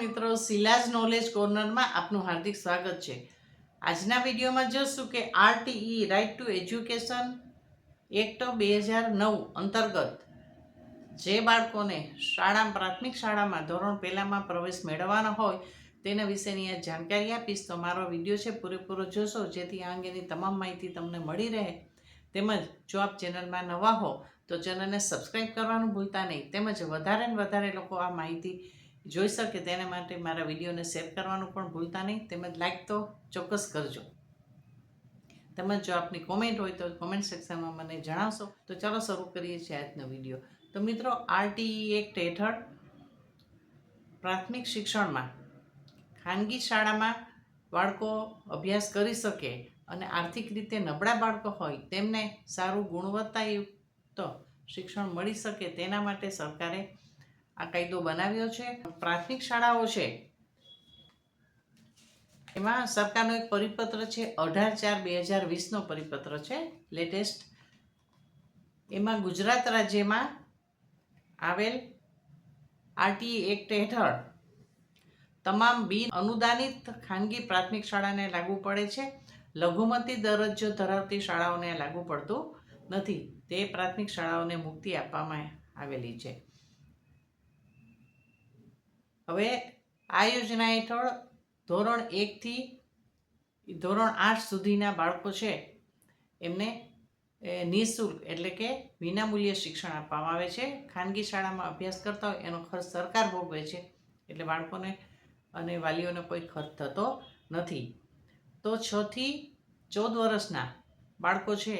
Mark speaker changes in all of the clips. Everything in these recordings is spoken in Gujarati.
Speaker 1: મિત્રો, શિલાજ નોલેજ કોર્નરમાં આપનું હાર્દિક સ્વાગત છે. આજના વિડીયોમાં જોશું કે RTE right to education act બે હજાર નવ અંતર્ગત જે બાળકોને શાળા, પ્રાથમિક શાળામાં ધોરણ પહેલાંમાં પ્રવેશ મેળવવાનો હોય તેના વિશેની આ જાણકારી આપીશ. તો મારો વીડિયો છે, પૂરેપૂરો જોશો, જેથી આ અંગેની તમામ માહિતી તમને મળી રહે. તેમજ જો આપ ચેનલમાં નવા હો, તો ચેનલને સબસ્ક્રાઈબ કરવાનું ભૂલતા નહીં. તેમજ વધારે ને વધારે લોકો આ માહિતી જોઈ શકે તેના માટે મારા વિડીયોને શેર કરવાનું પણ ભૂલતા નહીં. તેમજ લાઈક તો ચોક્કસ કરજો. તેમજ જો આપની કોમેન્ટ હોય તો કોમેન્ટ સેક્શનમાં મને જણાવશો. તો ચાલો શરૂ કરીએ છીએ આજનો વીડિયો. તો મિત્રો, આરટીઈ એક્ટ હેઠળ પ્રાથમિક શિક્ષણમાં ખાનગી શાળામાં બાળકો અભ્યાસ કરી શકે અને આર્થિક રીતે નબળા બાળકો હોય તેમને સારું ગુણવત્તાયુક્ત શિક્ષણ મળી શકે તેના માટે સરકારે આ કાયદો બનાવ્યો છે. પ્રાથમિક શાળાઓ છે. એમાં સરકારનો એક પરિપત્ર છે, અઢાર ચાર બે હજાર વીસનો પરિપત્ર છે લેટેસ્ટ એમાં ગુજરાત રાજ્યમાં આવેલ આરટી એક્ટ હેઠળ તમામ બિન અનુદાનિત ખાનગી પ્રાથમિક શાળાને લાગુ પડે છે. લઘુમતી દરજ્જો ધરાવતી શાળાઓને લાગુ પડતું નથી. તે પ્રાથમિક શાળાઓને મુક્તિ આપવામાં આવેલી છે. હવે આ યોજના હેઠળ ધોરણ એકથી ધોરણ આઠ સુધીના બાળકો છે, એમને નિઃશુલ્ક એટલે કે વિનામૂલ્યે શિક્ષણ આપવામાં આવે છે. ખાનગી શાળામાં અભ્યાસ કરતા હોય એનો ખર્ચ સરકાર ભોગવે છે, એટલે બાળકોને અને વાલીઓને કોઈ ખર્ચ થતો નથી. તો છથી ચૌદ વર્ષના બાળકો છે,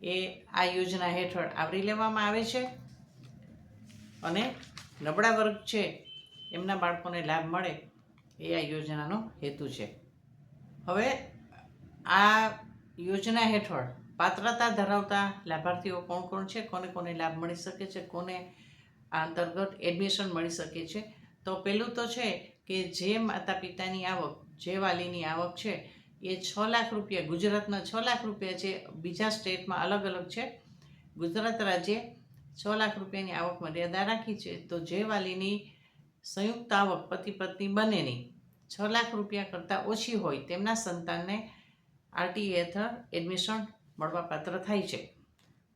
Speaker 1: એ આ યોજના હેઠળ આવરી લેવામાં આવે છે. અને નબળા વર્ગ છે એમના બાળકોને લાભ મળે એ આ યોજનાનો હેતુ છે. હવે આ યોજના હેઠળ પાત્રતા ધરાવતા લાભાર્થીઓ કોણ કોણ છે? કોને કોને લાભ મળી શકે છે? કોને આ અંતર્ગત એડમિશન મળી શકે છે? તો પહેલું તો છે કે જે માતા પિતાની આવક, જે વાલીની આવક છે, એ છ લાખ રૂપિયા ગુજરાતના છ લાખ રૂપિયા છે, બીજા સ્ટેટમાં અલગ અલગ છે. ગુજરાત રાજ્યે છ લાખ રૂપિયાની આવક મર્યાદા રાખી છે. તો જે વાલીની સંયુક્ત આવક પતિ પત્ની બંનેની છ લાખ રૂપિયા કરતાં ઓછી હોય તેમના સંતાનને આરટી હેઠળ એડમિશન મળવા પાત્ર થાય છે.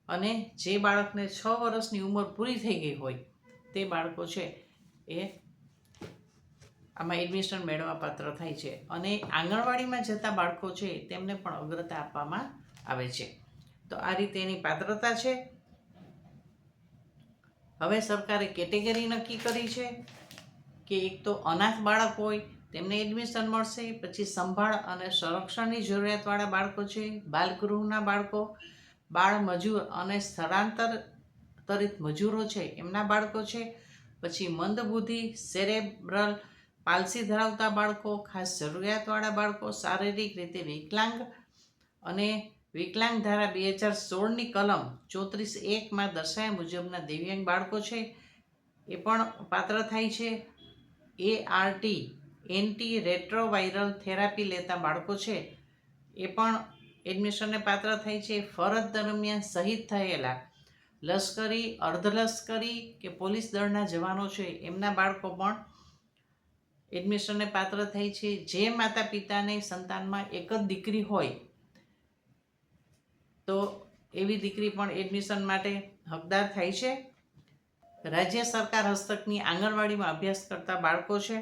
Speaker 1: અને જે બાળકને છ વર્ષની ઉંમર પૂરી થઈ ગઈ હોય તે બાળકો છે એ આમાં એડમિશન મેળવવા પાત્ર થાય છે. અને આંગણવાડીમાં જતા બાળકો છે તેમને પણ અગ્રતા આપવામાં આવે છે. તો આ રીતે એની પાત્રતા છે. હવે સરકારે કેટેગરી નક્કી કરી છે. કે એક તો અનાથ બાળક હોય, તેમને એડમિશન મળશે, પછી સંભાળ અને સંરક્ષણની જરૂરિયાતવાળા બાળકો છે, બાલગૃહના બાળકો, બાળ મજૂર અને સ્થળાંતરિત મજૂરો છે, એમના બાળકો છે, પછી મંદબુદ્ધિ સેરેબ્રલ પાલસી ધરાવતા બાળકો, ખાસ જરૂરિયાતવાળા બાળકો, શારીરિક રીતે વિકલાંગ અને વિકલાંગ ધારા બે હજાર સોળની કલમ ચોત્રીસ એકમાં દર્શાવ્યા મુજબના દિવ્યાંગ બાળકો છે, એ પણ પાત્ર થાય છે. A RT anti retroviral therapy લેતા બાળકો છે. એ પણ એડમિશનને પાત્ર થાય છે. ફરજ દરમિયાન શહીદ થયેલા લશ્કરી, અર્ધલશ્કરી કે પોલીસ દળના જવાનો છે. એમના બાળકો પણ એડમિશનને પાત્ર થાય છે. જે માતા પિતાને સંતાનમાં એક જ દીકરી હોય, તો એવી દીકરી પણ એડમિશન માટે હકદાર થાય છે. રાજ્ય સરકાર હસ્તકની આંગણવાડીમાં અભ્યાસ કરતા બાળકો છે.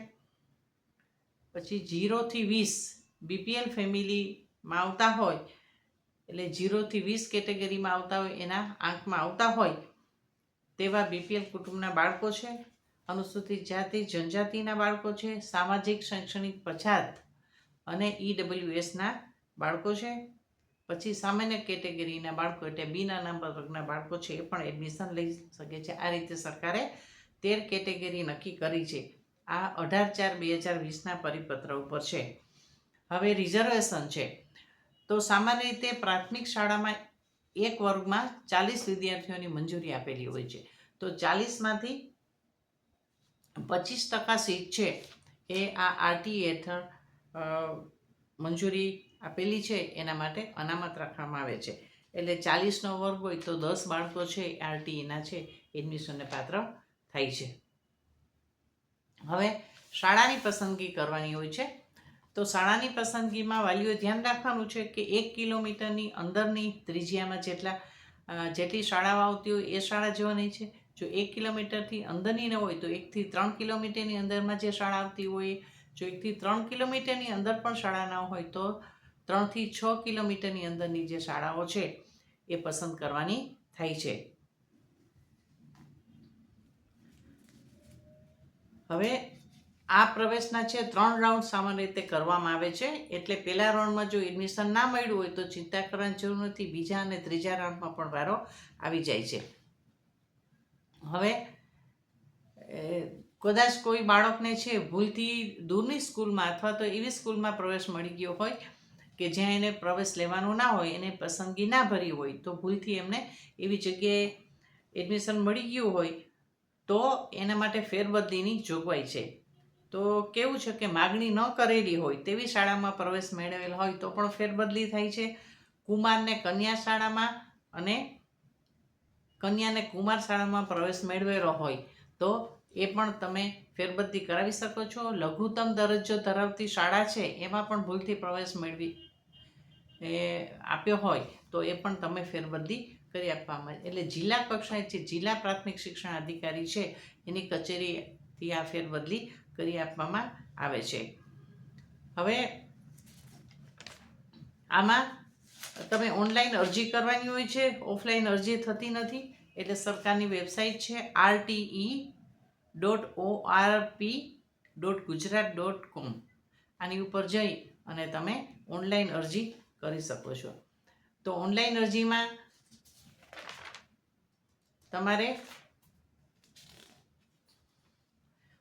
Speaker 1: પછી જીરોથી વીસ બીપીએલ ફેમિલીમાં આવતા હોય, એટલે જીરોથી વીસ કેટેગરીમાં આવતા હોય, એના આંકમાં આવતા હોય, તેવા બીપીએલ કુટુંબના બાળકો છે. અનુસૂચિત જાતિ, જનજાતિના બાળકો છે. સામાજિક, શૈક્ષણિક પછાત અને ઈડબ્લ્યુએસના બાળકો છે. પછી સામાન્ય કેટેગરીના બાળકો એટલે બીના નંબર વર્ગના બાળકો છે એ પણ એડમિશન લઈ શકે છે. આ રીતે સરકારે તેર કેટેગરી નક્કી કરી છે. આ અઢાર ચાર બે હજાર વીસના પરિપત્ર ઉપર છે. હવે રિઝર્વેશન છે. તો સામાન્ય રીતે પ્રાથમિક શાળામાં એક વર્ગમાં ચાલીસ વિદ્યાર્થીઓની મંજૂરી આપેલી હોય છે. તો ચાલીસમાંથી પચીસ ટકા સીટ છે એ આ આરટી હેઠળ મંજૂરી આપેલી છે, એના માટે અનામત રાખવામાં આવે છે. એટલે ચાલીસનો વર્ગ હોય તો દસ બાળકો છે આરટીઈના છે, એડમિશનને પાત્ર થાય છે. હવે શાળાની પસંદગી કરવાની હોય છે. તો શાળાની પસંદગીમાં વાલીઓએ ધ્યાન રાખવાનું છે કે એક કિલોમીટરની અંદરની ત્રિજ્યામાં જેટલા જેટલી શાળાઓ આવતી હોય એ શાળા જવાની છે. જો એક કિલોમીટરથી અંદરની ન હોય તો એકથી ત્રણ કિલોમીટરની અંદરમાં જે શાળા આવતી હોય, જો એકથી ત્રણ કિલોમીટરની અંદર પણ શાળા ન હોય તો ત્રણથી છ કિલોમીટરની અંદરની જે શાળાઓ છે, એ પસંદ કરવાની થાય છે. હવે આ પ્રવેશના છે ત્રણ રાઉન્ડ સામાન્ય રીતે કરવામાં આવે છે. એટલે પહેલા રાઉન્ડમાં જો એડમિશન ના મળ્યું હોય તો ચિંતા કરવાની જરૂર નથી. બીજા અને ત્રીજા રાઉન્ડમાં પણ વારો આવી જાય છે. હવે કદાચ કોઈ બાળકને છે ભૂલથી દૂરની સ્કૂલમાં અથવા તો એવી સ્કૂલમાં પ્રવેશ મળી ગયો હોય કે જ્યાં એને પ્રવેશ લેવાનો ના હોય, એને પસંદગી ના ભરી હોય, તો ભૂલથી એમને એવી જગ્યાએ એડમિશન મળી ગયું હોય, તો એના માટે ફેરબદલીની જોગવાઈ છે. તો કેવું છે કે માગણી ન કરેલી હોય, તેવી શાળામાં પ્રવેશ મેળવેલ હોય, તો પણ ફેરબદલી થાય છે. કુમારને કન્યા શાળામાં અને કન્યાને કુમાર શાળામાં પ્રવેશ મેળવેલો હોય, તો એ પણ તમે ફેરબદલી કરાવી શકો છો. લઘુત્તમ દરજ્જો ધરાવતી શાળા છે, એમાં પણ ભૂલથી પ્રવેશ મેળવી, એ, આપ્યો હોય તો એ પણ તમે ફેરબદલી કરી આપવામાં એટલે જિલ્લા કક્ષાએ જે જિલ્લા પ્રાથમિક શિક્ષણ અધિકારી છે, એની કચેરીથી આ ફેરબદલી કરી આપવામાં આવે છે. હવે, આમાં તમે ઓનલાઈન અરજી કરવાની હોય છે, ઓફલાઈન અરજી થતી નથી, એટલે સરકારની વેબસાઇટ છે, RTE dot O RP dot Gujarat dot com આની ઉપર જઈ અને તમે ઓનલાઈન અરજી કરી શકો છો. તો ઓનલાઈન અરજીમાં તમારે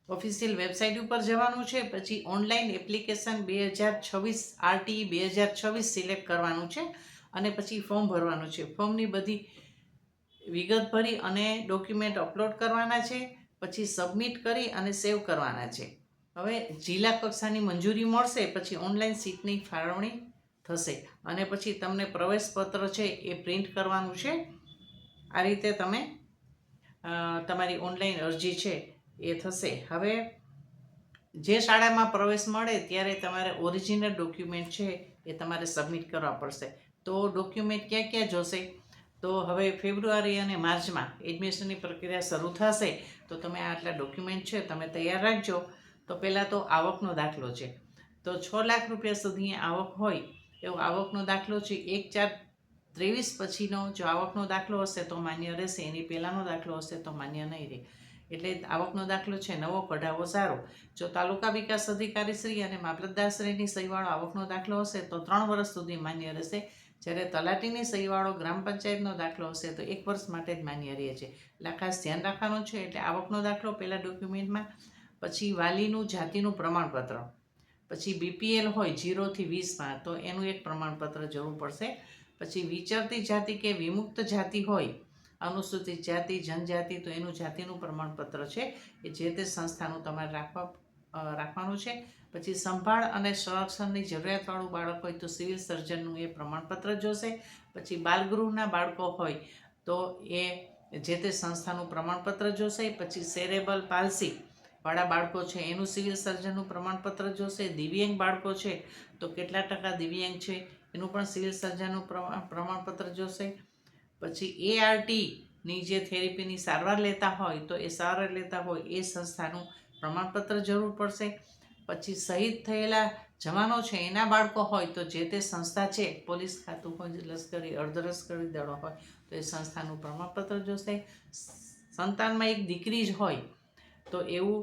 Speaker 1: ઓફિશિયલ વેબસાઇટ ઉપર જવાનું છે, પછી ઓનલાઈન એપ્લિકેશન બે હજાર છવ્વીસ આરટીઈ બે હજાર છવ્વીસ સિલેક્ટ કરવાનું છે અને પછી ફોર્મ ભરવાનું છે. ફોર્મની બધી વિગત ભરી અને ડોક્યુમેન્ટ અપલોડ કરવાના છે. પછી સબમિટ કરી અને સેવ કરવાના છે. હવે જિલ્લા કક્ષાની મંજૂરી મળશે, પછી ઓનલાઈન સીટની ફાળવણી થશે અને પછી તમને પ્રવેશપત્ર છે એ પ્રિન્ટ કરવાનું છે. આ રીતે તમે તમારી ઓનલાઈન અરજી છે એ થશે. હવે જે શાળામાં પ્રવેશ મળે ત્યારે તમારે ઓરિજિનલ ડોક્યુમેન્ટ છે એ તમારે સબમિટ કરવા પડશે. તો ડોક્યુમેન્ટ ક્યાં ક્યાં જોશે? તો હવે ફેબ્રુઆરી અને માર્ચમાં એડમિશનની પ્રક્રિયા શરૂ થશે, તો તમે આટલા ડોક્યુમેન્ટ છે તમે તૈયાર રાખજો. તો પહેલાં તો આવકનો દાખલો છે. તો છ લાખ રૂપિયા સુધી આવક હોય એવો આવકનો દાખલો છે. એક ચાર ત્રેવીસ પછીનો જો આવકનો દાખલો હશે તો માન્ય રહેશે, એની પહેલાંનો દાખલો હશે તો માન્ય નહીં રહે. એટલે આવકનો દાખલો છે, નવો કઢાવો સારો. જો તાલુકા વિકાસ અધિકારીશ્રી અને મામલતદારશ્રીની સહીવાળો આવકનો દાખલો હશે તો ત્રણ વર્ષ સુધી માન્ય રહેશે. જ્યારે તલાટીની સહીવાળો ગ્રામ પંચાયતનો દાખલો હશે તો એક વર્ષ માટે જ માન્ય રહે છે. એટલે ખાસ ધ્યાન રાખવાનું છે, એટલે આવકનો દાખલો પહેલાં ડોક્યુમેન્ટમાં પછી વાલીનું જાતિનું પ્રમાણપત્ર, પછી બીપીએલ હોય જીરોથી વીસમાં તો એનું એક પ્રમાણપત્ર જરૂર પડશે. પછી વિચરતી જાતિ કે વિમુક્ત જાતિ હોય, અનુસૂચિત જાતિ, જનજાતિ તો એનું જાતિનું પ્રમાણપત્ર છે એ જે તે સંસ્થાનું તમારે રાખવા રાખવાનું છે. પછી સંભાળ અને સંરક્ષણની જરૂરિયાતવાળું બાળક હોય તો સિવિલ સર્જનનું એ પ્રમાણપત્ર જોશે. પછી બાલગૃહના બાળકો હોય તો એ જે તે સંસ્થાનું પ્રમાણપત્ર જોશે. પછી સેરેબલ પાલસી વાળા બાળકો છે, એનું સિવિલ સર્જનનું પ્રમાણપત્ર જોશે. દિવ્યાંગ બાળકો છે, તો કેટલા ટકા દિવ્યાંગ છે, એનું પણ સિવિલ સર્જનનું પ્રમા- પ્રમાણપત્ર જોશે. પછી એઆરટીની જે થેરેપીની સારવાર લેતા હોય તો એ સારવાર લેતા હોય એ સંસ્થાનું પ્રમાણપત્ર જરૂર પડશે. પછી શહીદ થયેલા જવાનો છે, એના બાળકો હોય તો જે તે સંસ્થા છે, પોલીસ ખાતું હોય, લશ્કરી, અર્ધલશ્કરી દળો હોય, તો એ સંસ્થાનું પ્રમાણપત્ર જોશે. સંતાનમાં એક દીકરી જ હોય તો એવું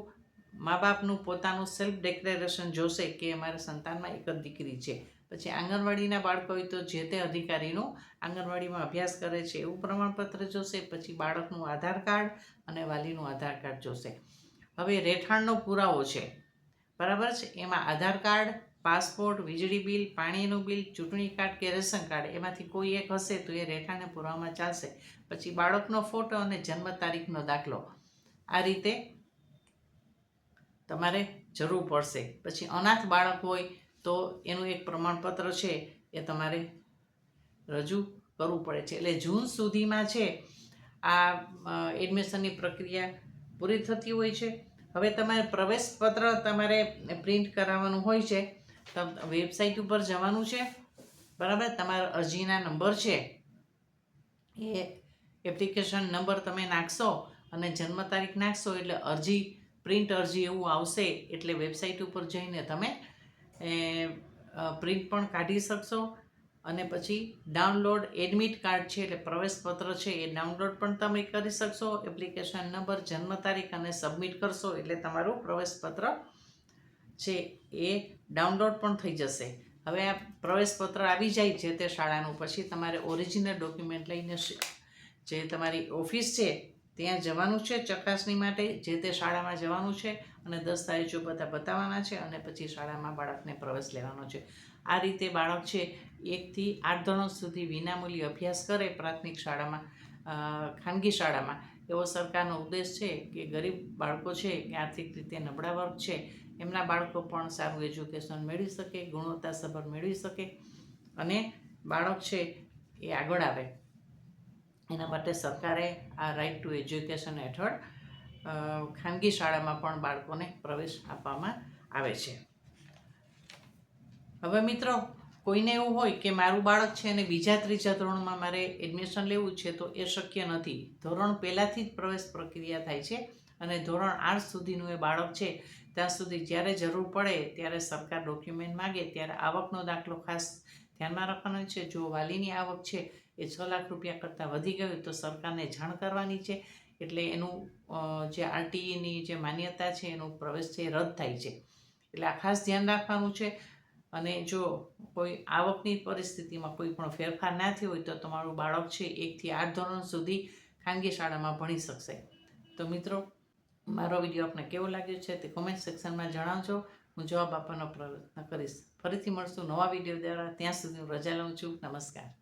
Speaker 1: મા બાપનું પોતાનું સેલ્ફ ડિક્લેરેશન જોશે કે અમારા સંતાનમાં એક જ દીકરી છે. પછી આંગણવાડીના બાળકો હોય તો જે તે અધિકારીનું આંગણવાડીમાં અભ્યાસ કરે છે, એવું પ્રમાણપત્ર જોશે. પછી બાળકનું આધાર કાર્ડ અને વાલીનું આધાર કાર્ડ જોશે. હવે રહેઠાણનો પુરાવો છે. બરાબર છે? એમાં આધાર કાર્ડ, પાસપોર્ટ, વીજળી બિલ, પાણીનું બિલ, ચૂંટણી કાર્ડ કે રેશન કાર્ડ એમાંથી કોઈ એક હશે તો એ રહેઠાણને પુરાવામાં ચાલશે. પછી બાળકનો ફોટો અને જન્મ તારીખનો દાખલો. આ રીતે તમારે જરૂર પડશે. પછી અનાથ બાળક હોય તો એનું એક પ્રમાણપત્ર છે એ તમારે રજૂ કરવું પડે છે. એટલે જૂન સુધીમાં છે આ એડમિશનની પ્રક્રિયા પૂરી થતી હોય છે. હવે તમારે પ્રવેશપત્ર તમારે પ્રિન્ટ કરાવવાનું હોય છે. વેબસાઇટ ઉપર જવાનું છે. બરાબર? તમારા અરજીના નંબર છે. એ એપ્લિકેશન નંબર તમે નાખશો અને જન્મ તારીખ નાખશો એટલે અરજી, પ્રિન્ટ અરજી એવું આવશે એટલે વેબસાઇટ ઉપર જઈને તમે પ્રિન્ટ પણ કાઢી શકશો. અને પછી ડાઉનલોડ એડમિટ કાર્ડ છે એટલે પ્રવેશપત્ર છે એ ડાઉનલોડ પણ તમે કરી શકશો. એપ્લિકેશન નંબર, જન્મ તારીખ અને સબમિટ કરશો એટલે તમારું પ્રવેશપત્ર છે એ ડાઉનલોડ પણ થઈ જશે. હવે આ પ્રવેશપત્ર આવી જાય છે તે શાળાનું. પછી તમારે ઓરિજિનલ ડોક્યુમેન્ટ લઈને જે તમારી ઓફિસ છે ત્યાં જવાનું છે ચકાસણી માટે, જે તે શાળામાં જવાનું છે અને દસ્તાવેજો બધા બતાવવાના છે અને પછી શાળામાં બાળકને પ્રવેશ લેવાનો છે. આ રીતે બાળક છે એકથી આઠ ધોરણ સુધી વિનામૂલ્ય અભ્યાસ કરે પ્રાથમિક શાળામાં ખાનગી શાળામાં. એવો સરકારનો ઉદ્દેશ છે કે ગરીબ બાળકો છે કે આર્થિક રીતે નબળા વર્ગ છે, એમના બાળકો પણ સારું એજ્યુકેશન મેળવી શકે ગુણવત્તાસભર મેળવી શકે અને બાળક છે એ આગળ આવે. એના માટે સરકારે આ રાઇટ ટુ એજ્યુકેશન હેઠળ ખાનગી શાળામાં પણ બાળકોને પ્રવેશ આપવામાં આવે છે. હવે મિત્રો, કોઈને એવું હોય કે મારું બાળક છે અને બીજા ત્રીજા ધોરણમાં મારે એડમિશન લેવું છે, તો એ શક્ય નથી. ધોરણ પહેલાંથી જ પ્રવેશ પ્રક્રિયા થાય છે અને ધોરણ આઠ સુધીનું એ બાળક છે, ત્યાં સુધી જ્યારે જરૂર પડે ત્યારે સરકાર ડોક્યુમેન્ટ માગે, ત્યારે આવકનો દાખલો ખાસ ધ્યાનમાં રાખવાનો છે. જો વાલીની આવક છે એ છ લાખ રૂપિયા કરતાં વધી ગયું, તો સરકારને જાણ કરવાની છે. એટલે એનું જે આરટીઈની જે માન્યતા છે, એનું પ્રવેશ છે રદ થાય છે. એટલે આ ખાસ ધ્યાન રાખવાનું છે. અને જો કોઈ આવકની પરિસ્થિતિમાં કોઈ પણ ફેરફાર ના થયો હોય તો તમારું બાળક છે એકથી આઠ ધોરણ સુધી ખાનગી શાળામાં ભણી શકશે. તો મિત્રો, મારો વીડિયો આપને કેવો લાગ્યો છે તે કોમેન્ટ સેક્શનમાં જણાવજો. હું જવાબ આપવાનો પ્રયત્ન કરીશ. ફરીથી મળશું નવા વીડિયો દ્વારા. ત્યાં સુધી હું રજા લઉં છું. નમસ્કાર.